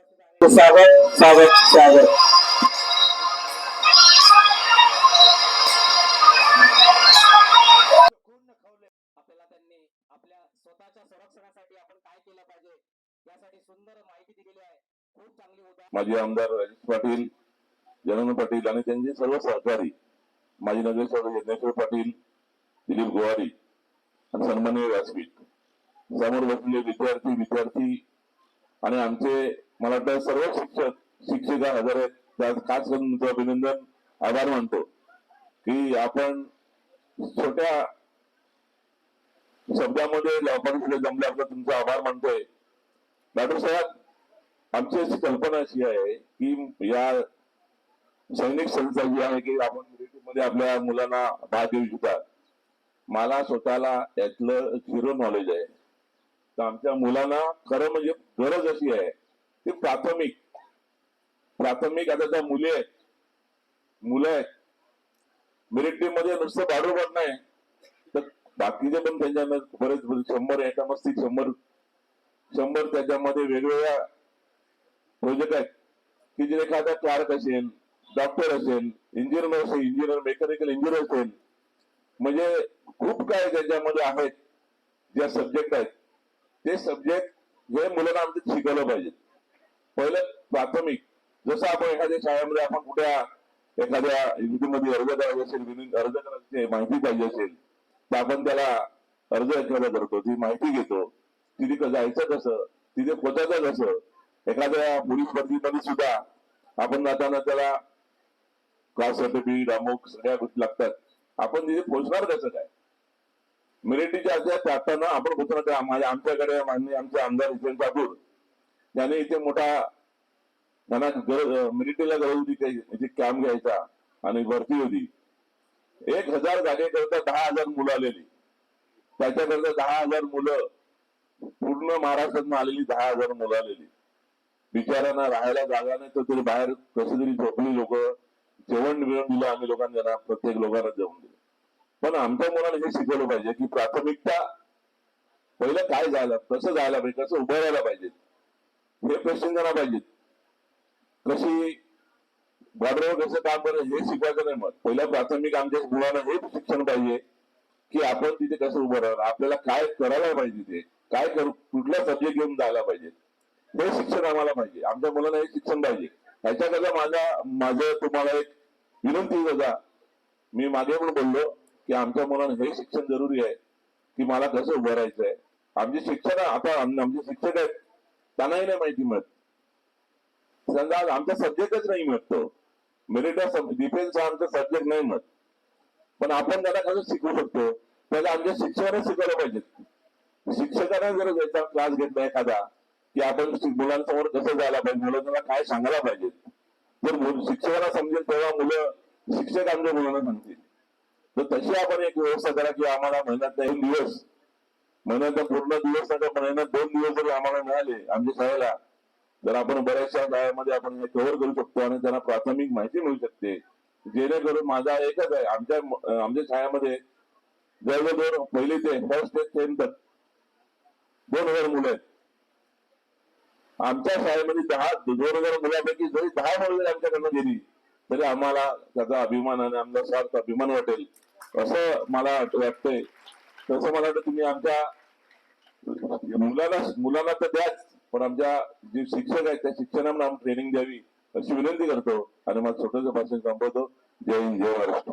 स्वागत स्वागत स्वागत आपल्याला त्यांनी आपल्या स्वतःच्या संरक्षणासाठी आपण काय केलं पाहिजे यासाठी सुंदर माहिती दिलेली आहे खूप चांगली माजी आमदार राजेश पाटील जनन पाटील आणि त्यांचे सर्व सहकारी माजी नगरसेवक यज्ञेश्वर पाटील दिलीप गोवारी आणि सन्माननीय व्यासपीठ. समोर बसलेले विद्यार्थी विद्यार्थी आणि आमचे मला वाटतं सर्व शिक्षक शिक्षिका हजर आहेत त्यात खास करून तुमचं अभिनंदन आभार मानतो. की आपण छोट्या शब्दामध्ये आपण जमल्याबद्दल जमले तुमचा आभार मानतोय. डॉक्टर साहेब आमची अशी कल्पना अशी आहे की या सैनिक संस्था जी आहे की आपण मध्ये आपल्या मुलांना भाग घेऊ शकतात मला स्वतःला यातलं झिरो नॉलेज आहे. तर आमच्या मुलांना खरं म्हणजे गरज अशी आहे की प्राथमिक. प्राथमिक आता त्या मुली आहेत. मुलं आहेत. मिलिटरी मध्ये नुसतं बाडोबट नाही. तर बाकीचे पण त्यांच्या बरेच शंभर शंभर एकामस्ती शंभर शंभर त्याच्यामध्ये वेगवेगळ्या प्रोजेक्ट आहेत. की जे एखादा क्लार्क असेल डॉक्टर असेल इंजिनियर असेल इंजिनियर मेकॅनिकल इंजिनियर असेल. म्हणजे खूप काय त्याच्यामध्ये आहेत. ज्या सब्जेक्ट आहेत. ते सब्जेक्ट हे मुलांना आमचं शिकवलं पाहिजे. पहिलं प्राथमिक. जसं आपण एखाद्या शाळेमध्ये आपण कुठ्या एखाद्या मध्ये अर्ज करायचा असेल अर्ज करायची माहिती पाहिजे असेल तर आपण त्याला अर्ज एखादा करतो. ती माहिती घेतो. तिथे जायचं कसं? तिथे पोचायचं कसं? एखाद्या पोलीस भरतीमध्ये सुद्धा आपण जाताना त्याला क्लास सर्टिफिकेट अमुक सगळ्या गोष्टी लागतात. आपण तिथे पोहोचणार कसं काय? मिलिटरीच्या अर्ज टाकताना आपण होतो माझ्या आमच्याकडे माननीय आमचे आमदार हुसेन ठाकूर त्याने इथे मोठा त्यांना गरज मिलिटरीला गरज होती काही इथे कॅम्प घ्यायचा आणि भरती होती. एक हजार जागेकरता दहा हजार मुलं आलेली. त्याच्याकरता दहा हजार मुलं पूर्ण महाराष्ट्रातून आलेली दहा हजार मुलं आलेली. बिचाऱ्यांना राहायला जागा नाही तर तरी बाहेर कशी तरी झोपली लोक जेवण बिवण दिलं आम्ही लोकांना प्रत्येक लोकांना जेवण दिलं. पण आमच्या मुलाला हे शिकवलं पाहिजे की प्राथमिकता पहिलं काय झालं कसं जायला पाहिजे कसं उभं राहायला पाहिजे हे प्रश्न त्यांना पाहिजेत कशी बॉर्डरवर कसं काम करायचं हे शिकवायचं नाही मग. पहिलं प्राथमिक आमच्या मुलांना हे शिक्षण पाहिजे की आपण तिथे कसं उभं राहणार आपल्याला काय करायला पाहिजे ते काय करू कुठला सब्जेक्ट घेऊन जायला पाहिजे. हे शिक्षण आम्हाला पाहिजे. आमच्या मुलांना हे शिक्षण पाहिजे. याच्याकरता माझा माझं तुम्हाला एक विनंती बघा. मी मागे पण बोललो. की आमच्या मुलांना हे शिक्षण जरुरी आहे की मला कसं उभं राहायचं आहे आमचे शिक्षण आता आमचे शिक्षक आहेत त्यांनाही नाही माहिती मिळत. समजा आमचा सब्जेक्टच नाही मिळतो तो. मिलिटरी डिफेन्स हा आमचा सब्जेक्ट नाही मिळत. पण आपण त्याला कसं शिकवू शकतो? त्याला आमच्या शिक्षकांना शिकवलं पाहिजे. शिक्षकांना जर त्याचा क्लास घेतला एखादा की आपण मुलांसमोर कसं जायला पाहिजे मुलांना काय सांगायला पाहिजे? जर शिक्षकाला समजेल तेव्हा मुलं शिक्षक आमच्या मुलांना सांगतील. तर तशी आपण एक व्यवस्था करा की आम्हाला महिन्यात एक दिवस. महिन्याचा पूर्ण दिवस नाही महिन्यात दोन दिवस जरी आम्हाला मिळाले आमच्या शाळेला तर आपण बऱ्याचशा गायामध्ये आपण हे कव्हर करू शकतो आणि त्यांना प्राथमिक माहिती मिळू शकते. जेणेकरून माझा एकच आहे आमच्या आमच्या शाळेमध्ये जवळजवळ पहिली ते फर्स्ट ते टेन्थ दोन हजार मुलं आहेत. आमच्या शाळेमध्ये दहा दोन हजार मुलांपैकी जरी दहा मुलं आमच्याकडनं गेली तरी आम्हाला त्याचा अभिमान आणि आमचा स्वार्थ अभिमान वाटेल. असं मला वाटतंय. तसं मला वाटतं तुम्ही आमच्या मुलाला मुलाला तर द्याच पण आमच्या जे शिक्षक आहेत त्या शिक्षकांना ट्रेनिंग द्यावी अशी विनंती करतो. आणि मला छोटंसं भाषण संपवतो. जय हिंद जय महाराष्ट्र.